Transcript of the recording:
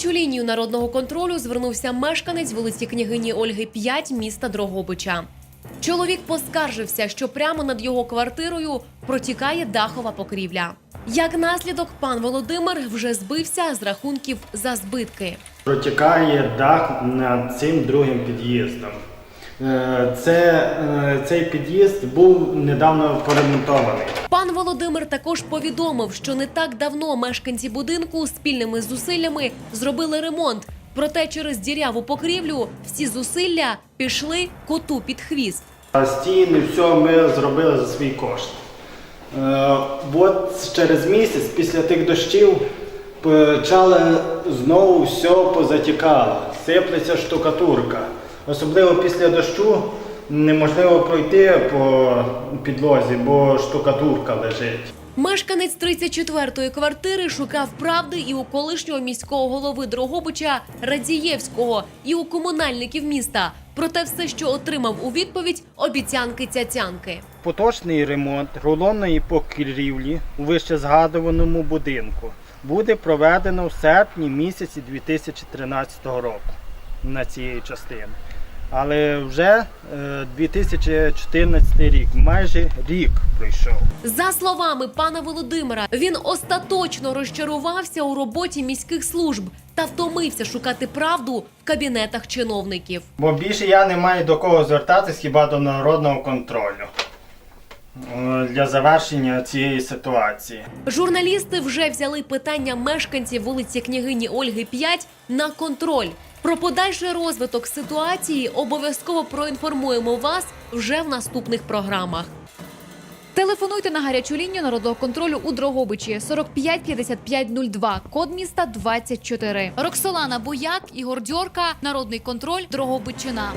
Гарячу лінію народного контролю звернувся мешканець вулиці княгині Ольги 5 міста Дрогобича. Чоловік поскаржився, що прямо над його квартирою протікає дахова покрівля. Як наслідок, пан Володимир вже збився з рахунків за збитки. Протікає дах над цим другим під'їздом. Е, Це, е, цей під'їзд був недавно поремонтований. Пан Володимир також повідомив, що не так давно мешканці будинку спільними зусиллями зробили ремонт. Проте через діряву покрівлю всі зусилля пішли коту під хвіст. А Стіни, все ми зробили за свій кошт. Е, От через місяць після тих дощів почали знову все позатікало. Сиплеться штукатурка. Особливо після дощу неможливо пройти по підлозі, бо штукатурка лежить. Мешканець 34-ї квартири шукав правди і у колишнього міського голови Дрогобича Радієвського, і у комунальників міста. Проте все, що отримав у відповідь, обіцянки цяцянки. Поточний ремонт рулонної покрівлі у вищезгадуваному будинку буде проведено в серпні місяці 2013 року на цієї частини. Але вже е, 2014 рік, майже рік пройшов. За словами пана Володимира, він остаточно розчарувався у роботі міських служб та втомився шукати правду в кабінетах чиновників. Бо більше я не маю до кого звертатись хіба до народного контролю е, для завершення цієї ситуації. Журналісти вже взяли питання мешканців вулиці княгині Ольги 5 на контроль. Про подальший розвиток ситуації обов'язково проінформуємо вас вже в наступних програмах. Телефонуйте на гарячу лінію народного контролю у Дрогобичі 45 55 02, код міста 24. Роксолана Бояк, Ігор Дьорка, Народний контроль, Дрогобичина.